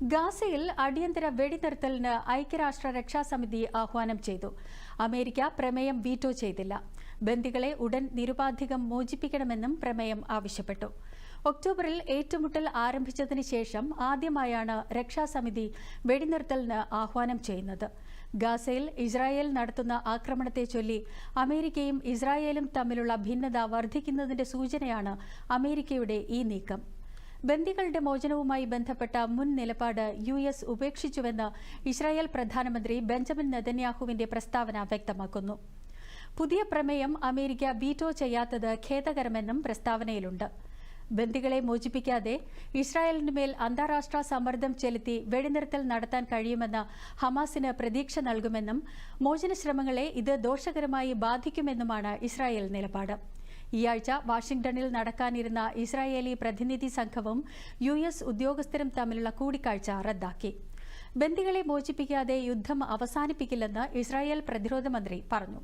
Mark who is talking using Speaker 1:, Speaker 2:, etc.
Speaker 1: ഗാസയിൽ അടിയന്തര വെടിനിർത്തലിന് ഐക്യരാഷ്ട്ര രക്ഷാസമിതി ആഹ്വാനം ചെയ്തു. അമേരിക്ക പ്രമേയം വീറ്റോ ചെയ്തില്ല. ബന്ദികളെ ഉടൻ നിരുപാധികം മോചിപ്പിക്കണമെന്നും പ്രമേയം ആവശ്യപ്പെട്ടു. ഒക്ടോബറിൽ ഏറ്റുമുട്ടൽ ആരംഭിച്ചതിന് ശേഷം ആദ്യമായാണ് രക്ഷാസമിതി വെടിനിർത്തലിന് ആഹ്വാനം ചെയ്യുന്നത്. ഗാസയിൽ ഇസ്രായേൽ നടത്തുന്ന ആക്രമണത്തെ ചൊല്ലി അമേരിക്കയും ഇസ്രായേലും തമ്മിലുള്ള ഭിന്നത വർദ്ധിക്കുന്നതിന്റെ സൂചനയാണ് അമേരിക്കയുടെ ഈ നീക്കം. ബന്ദികളുടെ മോചനവുമായി ബന്ധപ്പെട്ട മുൻ നിലപാട് യു എസ് ഉപേക്ഷിച്ചുവെന്ന് ഇസ്രായേൽ പ്രധാനമന്ത്രി ബെഞ്ചമിൻ നെതന്യാഹുവിന്റെ പ്രസ്താവന വ്യക്തമാക്കുന്നു. പുതിയ പ്രമേയം അമേരിക്ക വീറ്റോ ചെയ്യാത്തത് ഖേദകരമെന്നും പ്രസ്താവനയിലുണ്ട്. ബന്ദികളെ മോചിപ്പിക്കാതെ ഇസ്രായേലിനുമേൽ അന്താരാഷ്ട്ര സമ്മർദ്ദം ചെലുത്തി വെടിനിർത്തൽ നടത്താൻ കഴിയുമെന്ന് ഹമാസിന് പ്രതീക്ഷ നൽകുമെന്നും മോചന ശ്രമങ്ങളെ ഇത് ദോഷകരമായി ബാധിക്കുമെന്നുമാണ് ഇസ്രായേൽ നിലപാട്. ഈ ആഴ്ച വാഷിംഗ്ടണിൽ നടക്കാനിരുന്ന ഇസ്രായേലി പ്രതിനിധി സംഘവും യു എസ് ഉദ്യോഗസ്ഥരും തമ്മിലുള്ള കൂടിക്കാഴ്ച റദ്ദാക്കി. ബന്ദികളെ മോചിപ്പിക്കാതെ യുദ്ധം അവസാനിപ്പിക്കില്ലെന്ന് ഇസ്രായേൽ പ്രതിരോധ മന്ത്രി പറഞ്ഞു.